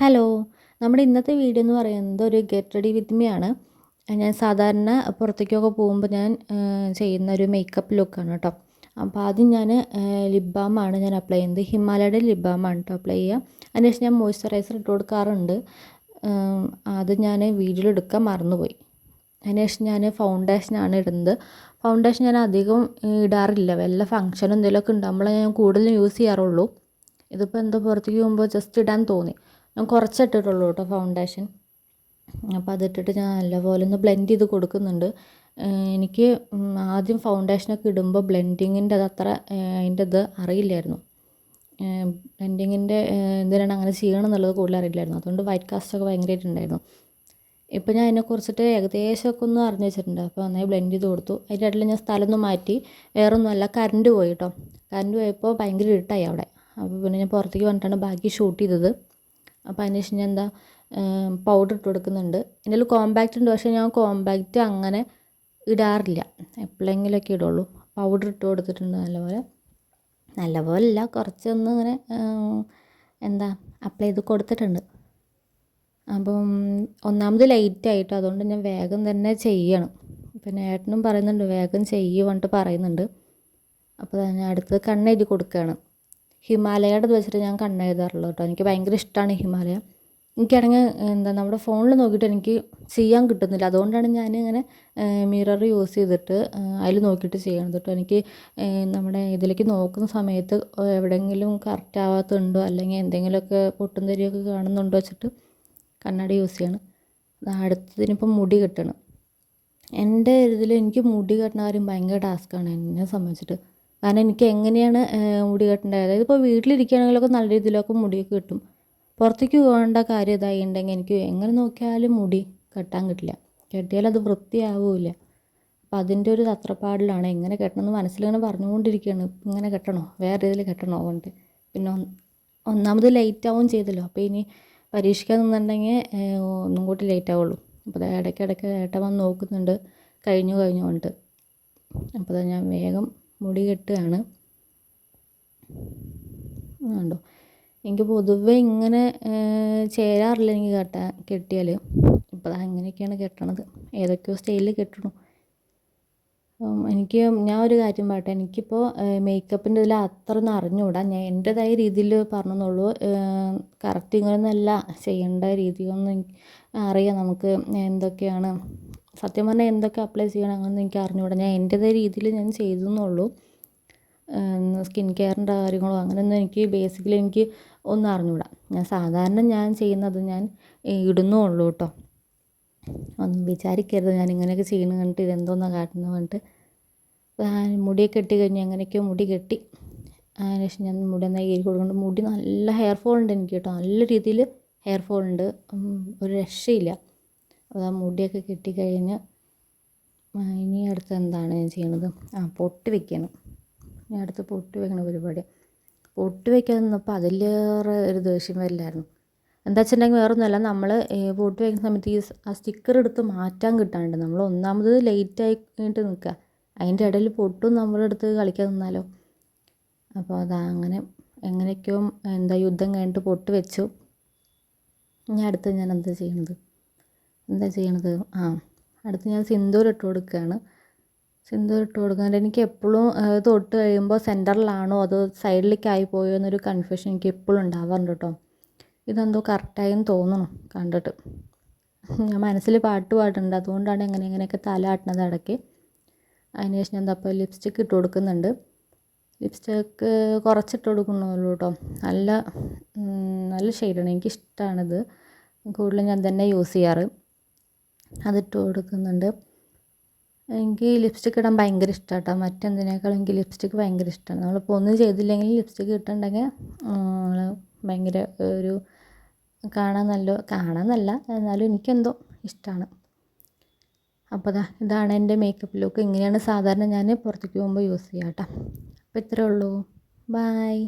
Hello നമ്മുടെ ഇന്നത്തെ video എന്ന് പറയുന്നത് ഒരു ഗെറ്റ് റെഡി വിത്ത് മീ ആണ്. ഞാൻ സാധാരണ പുറത്തേക്കൊക്കെ പോകുമ്പോൾ ഞാൻ ചെയ്യുന്ന ഒരു മേക്കപ്പ് ലുക്കാണ് കേട്ടോ അപ്പോൾ ആദ്യം ഞാൻ ലിപ് ബാമാണ് ഞാൻ അപ്ലൈ ചെയ്യുന്നത്. ഹിമാലയയുടെ ലിപ് ബാമാണ് കേട്ടോ അപ്ലൈ ചെയ്യുക. അതിനുശേഷം ഞാൻ മോയ്സ്ചറൈസർ ഇട്ട് കൊടുക്കാറുണ്ട്. അത് ഞാൻ വീഡിയോയിൽ എടുക്കാൻ മറന്നുപോയി. അതിനുശേഷം ഞാൻ ഫൗണ്ടേഷനാണ് ഇടുന്നത്. ഫൗണ്ടേഷൻ ഞാൻ അധികം ഇടാറില്ല. വല്ല ഫങ്ഷനും എന്തെങ്കിലുമൊക്കെ ഉണ്ടാകുമ്പോഴേ ഞാൻ കൂടുതലും യൂസ് ചെയ്യാറുള്ളൂ. ഇതിപ്പോൾ എന്തോ പുറത്തേക്ക് പോകുമ്പോൾ ജസ്റ്റ് ഇടാൻ തോന്നി. ഞാൻ കുറച്ചിട്ടിട്ടുള്ളൂ കേട്ടോ ഫൗണ്ടേഷൻ അപ്പോൾ അതിട്ടിട്ട് ഞാൻ നല്ലപോലെ ഒന്ന് ബ്ലെൻഡ് ചെയ്ത് കൊടുക്കുന്നുണ്ട്. എനിക്ക് ആദ്യം ഫൗണ്ടേഷനൊക്കെ ഇടുമ്പോൾ ബ്ലെൻഡിങ്ങിന്റെ അത് അത്ര അതിന്റെ ഇത് അറിയില്ലായിരുന്നു. ബ്ലെൻഡിങ്ങിന്റെ എന്തിനാണ് അങ്ങനെ ചെയ്യണം എന്നുള്ളത് കൂടുതൽ അറിയില്ലായിരുന്നു. അതുകൊണ്ട് വൈറ്റ് കാസ്റ്റൊക്കെ ഭയങ്കരമായിട്ടുണ്ടായിരുന്നു ഇപ്പോൾ ഞാൻ അതിനെ കുറിച്ചിട്ട് ഏകദേശമൊക്കെ ഒന്ന് അറിഞ്ഞു വെച്ചിട്ടുണ്ട്. അപ്പോൾ നന്നായി ബ്ലെൻഡ് ചെയ്ത് കൊടുത്തു. അതിന്റെ ഇടയിൽ ഞാൻ സ്ഥലം ഒന്ന് മാറ്റി. വേറൊന്നുമല്ല കറണ്ട് പോയി കേട്ടോ. കറണ്ട് പോയപ്പോൾ ഭയങ്കര ഇരുട്ടായി അവിടെ. അപ്പോൾ പിന്നെ ഞാൻ പുറത്തേക്ക് വന്നിട്ടാണ് ബാക്കി ഷൂട്ട് ചെയ്തത്. അപ്പോൾ അതിന് ശേഷം ഞാൻ എന്താ പൗഡർ ഇട്ട് കൊടുക്കുന്നുണ്ട്. എന്റെ കോമ്പാക്റ്റ് ഉണ്ട് പക്ഷേ ഞാൻ കോമ്പാക്റ്റ് അങ്ങനെ ഇടാറില്ല. എപ്പോഴെങ്കിലുമൊക്കെ ഇടുള്ളൂ. പൗഡർ ഇട്ട് കൊടുത്തിട്ടുണ്ട് നല്ലപോലെ. നല്ലപോലെ അല്ല കുറച്ചൊന്ന് ഇങ്ങനെ എന്താ അപ്ലൈ ചെയ്ത് കൊടുത്തിട്ടുണ്ട്. അപ്പം ഒന്നാമത് ലൈറ്റ് ആയിട്ട് അതുകൊണ്ട് ഞാൻ വേഗം തന്നെ ചെയ്യണം. പിന്നെ ഏട്ടനും പറയുന്നുണ്ട് വേഗം ചെയ്യുമെന്നിട്ട് പറയുന്നുണ്ട്. അപ്പോൾ ഞാൻ അടുത്ത് കണ്ണെഴുതി കൊടുക്കുകയാണ്. ഹിമാലയയുടെ വെച്ചിട്ട് ഞാൻ കണ്ണെഴുതാറുള്ളൂ കേട്ടോ. എനിക്ക് ഭയങ്കര ഇഷ്ടമാണ് ഹിമാലയ. എനിക്കാണെങ്കിൽ എന്താ നമ്മുടെ ഫോണിൽ നോക്കിയിട്ട് എനിക്ക് ചെയ്യാൻ കിട്ടുന്നില്ല. അതുകൊണ്ടാണ് ഞാൻ ഇങ്ങനെ മിറർ യൂസ് ചെയ്തിട്ട് അതിൽ നോക്കിയിട്ട് ചെയ്യണത് കേട്ടോ. എനിക്ക് നമ്മുടെ ഇതിലേക്ക് നോക്കുന്ന സമയത്ത് എവിടെയെങ്കിലും കറക്റ്റ് ആവാത്തുണ്ടോ? അല്ലെങ്കിൽ എന്തെങ്കിലുമൊക്കെ പൊട്ടും തരിയൊക്കെ കാണുന്നുണ്ടോ വെച്ചിട്ട് കണ്ണാടി യൂസ് ചെയ്യണം. അടുത്തതിനിപ്പം മുടി കെട്ടണം. എന്റെ ഇതിൽ എനിക്ക് മുടി കെട്ടണ കാര്യം ഭയങ്കര ടാസ്ക്കാണ്. എന്നെ സംബന്ധിച്ചിട്ട്. കാരണം എനിക്ക് എങ്ങനെയാണ് മുടി കെട്ടേണ്ടത്? അതായത് ഇപ്പോൾ വീട്ടിലിരിക്കുകയാണെങ്കിലൊക്കെ നല്ല രീതിയിലൊക്കെ മുടിയൊക്കെ കിട്ടും. പുറത്തേക്ക് പോകേണ്ട കാര്യം ഇതായി ഉണ്ടെങ്കിൽ എനിക്ക് എങ്ങനെ നോക്കിയാലും മുടി കെട്ടാൻ കിട്ടില്ല. കെട്ടിയാൽ അത് വൃത്തിയാവില്ല. അപ്പോൾ അതിന്റെ ഒരു തത്രപ്പാടിലാണ് എങ്ങനെ കെട്ടണമെന്ന് മനസ്സിലിങ്ങനെ പറഞ്ഞുകൊണ്ടിരിക്കുകയാണ് ഇങ്ങനെ കെട്ടണോ? വേറെ രീതിയിൽ കെട്ടണോ കൊണ്ട് പിന്നെ ഒന്നാമത് ലേറ്റ് ആവും ചെയ്തല്ലോ. അപ്പോൾ ഇനി പരീക്ഷിക്കാൻ നിന്നുണ്ടെങ്കിൽ ഒന്നും കൂടി ലേറ്റ് ആവുള്ളൂ അപ്പോൾ ഇടയ്ക്കിടയ്ക്ക് ഏട്ടൻ വന്ന് നോക്കുന്നുണ്ട്. കഴിഞ്ഞു കഴിഞ്ഞു കൊണ്ട് അപ്പോൾ ഞാൻ വേഗം മുടി കെട്ടുകയാണ് കണ്ടോ? എനിക്ക് പൊതുവെ ഇങ്ങനെ ചേരാറില്ല എനിക്ക് കെട്ടാൻ കെട്ടിയാൽ ഇപ്പോൾ അങ്ങനെയൊക്കെയാണ് കെട്ടണത്. ഏതൊക്കെയോ സ്റ്റൈലിൽ കെട്ടണം. എനിക്ക് ഞാൻ ഒരു കാര്യം പറയട്ടെ. എനിക്കിപ്പോൾ മേക്കപ്പിന്റെ ഇതിൽ അത്ര ഒന്നും അറിഞ്ഞുകൂടാ ഞാൻ എന്റെതായ രീതിയിൽ പറഞ്ഞെന്നുള്ളൂ. കറക്റ്റ് ഇങ്ങനെയൊന്നുമല്ല ചെയ്യേണ്ട രീതിയൊന്നും അറിയാം. നമുക്ക് എന്തൊക്കെയാണ് സത്യം പറഞ്ഞാൽ എന്തൊക്കെ അപ്ലൈ ചെയ്യണം അങ്ങനെ എനിക്ക് അറിഞ്ഞുകൂടാ ഞാൻ എന്റെതായ രീതിയിൽ ഞാൻ ചെയ്തു എന്നുള്ളൂ സ്കിൻ കെയറിന്റെ കാര്യങ്ങളോ അങ്ങനെയൊന്നും എനിക്ക് ബേസിക്കലി എനിക്ക് ഒന്നും അറിഞ്ഞുകൂടാ ഞാൻ സാധാരണ ഞാൻ ചെയ്യുന്നത് ഞാൻ ഇടുന്നുള്ളൂ കേട്ടോ ഒന്നും വിചാരിക്കരുത്. ഞാൻ ഇങ്ങനെയൊക്കെ ചെയ്യുന്നത് കണ്ടിട്ട് ഇതെന്തോന്നാണ് കാട്ടുന്നത് കണ്ടിട്ട് മുടിയൊക്കെ കെട്ടി കഴിഞ്ഞ് അങ്ങനെയൊക്കെയോ മുടി കെട്ടി. അതിന് ശേഷം ഞാൻ മുടി നന്നായി കയറി കൊടുക്കുന്നുണ്ട്. മുടി നല്ല ഹെയർ ഫോൾ ഉണ്ട് എനിക്ക് കേട്ടോ നല്ല രീതിയിൽ ഹെയർ ഫോൾ ഉണ്ട്. ഒരു രക്ഷയില്ല. അത് ആ മുടിയൊക്കെ കെട്ടി കഴിഞ്ഞ് ഇനി അടുത്ത് എന്താണ് ഞാൻ ചെയ്യണത്? ആ പൊട്ട് വെക്കണം. ഇനി അടുത്ത് പൊട്ട് വെക്കണ പരിപാടി പൊട്ട് വെക്കാൻ അതിലേറെ ഒരു ദേഷ്യം വരില്ലായിരുന്നു. എന്താ വെച്ചിട്ടുണ്ടെങ്കിൽ വേറെ ഒന്നുമല്ല നമ്മൾ പൊട്ട് വെക്കുന്ന സമയത്ത് ഈ ആ സ്റ്റിക്കർ എടുത്ത് മാറ്റാൻ കിട്ടാണ്ട് നമ്മൾ ഒന്നാമത് ലേറ്റ് ആയിട്ട് നിൽക്കുക അതിന്റെ ഇടയിൽ പൊട്ടും നമ്മുടെ അടുത്ത് കളിക്കാൻ നിന്നാലോ. അപ്പോൾ അതാ അങ്ങനെ എങ്ങനെയൊക്കെയോ എന്താ യുദ്ധം കഴിഞ്ഞിട്ട് പൊട്ട് വെച്ചു. ഇനി അടുത്ത് ഞാൻ എന്താ ചെയ്യണത്? എന്താ ചെയ്യണത്? ആ അടുത്ത് ഞാൻ സിന്ദൂർ ഇട്ട് കൊടുക്കുകയാണ് സിന്ദൂർ ഇട്ട് കൊടുക്കുന്നത് എനിക്ക് എപ്പോഴും തൊട്ട് കഴിയുമ്പോൾ സെന്ററിലാണോ അതോ സൈഡിലേക്കായി പോയോ എന്നൊരു കൺഫ്യൂഷൻ എനിക്ക് എപ്പോഴും ഉണ്ടാവാറുണ്ട് കേട്ടോ ഇതെന്തോ കറക്റ്റായെന്ന് തോന്നണം കണ്ടിട്ട്. ഞാൻ മനസ്സിൽ പാട്ട് പാടുന്നുണ്ട് അതുകൊണ്ടാണ് എങ്ങനെ എങ്ങനെയൊക്കെ തല ആട്ടുന്നത് ഇടയ്ക്ക്. അതിന് ശേഷം ഞാൻ അപ്പോൾ ലിപ്സ്റ്റിക്ക് ഇട്ട് കൊടുക്കുന്നുണ്ട്. ലിപ്സ്റ്റിക്ക് കുറച്ചിട്ട് കൊടുക്കണമല്ലോ കേട്ടോ നല്ല നല്ല ഷെയ്ഡാണ് എനിക്കിഷ്ടമാണിത് കൂടുതലും ഞാൻ തന്നെ യൂസ് ചെയ്യാറ്. അതിട്ട് കൊടുക്കുന്നുണ്ട്. എനിക്ക് ലിപ്സ്റ്റിക്ക് ഇടാൻ ഭയങ്കര ഇഷ്ടമാണ് കേട്ടോ മറ്റെന്തിനേക്കാളും എനിക്ക് ലിപ്സ്റ്റിക്ക് ഭയങ്കര ഇഷ്ടമാണ് നമ്മളിപ്പോൾ ഒന്നും ചെയ്തില്ലെങ്കിൽ ലിപ്സ്റ്റിക്ക് ഇട്ടുണ്ടെങ്കിൽ ഭയങ്കര ഒരു കാണാൻ നല്ല കാണാനല്ല എന്നാലും എനിക്കെന്തോ ഇഷ്ടമാണ് അപ്പോൾ അതാ ഇതാണ് എന്റെ മേക്കപ്പ് ലുക്ക് ഇങ്ങനെയാണ് സാധാരണ ഞാൻ പുറത്തേക്ക് പോകുമ്പോൾ യൂസ് ചെയ്യാം കേട്ടോ അപ്പോൾ ഇത്രയേ ഉള്ളൂ. ബായ്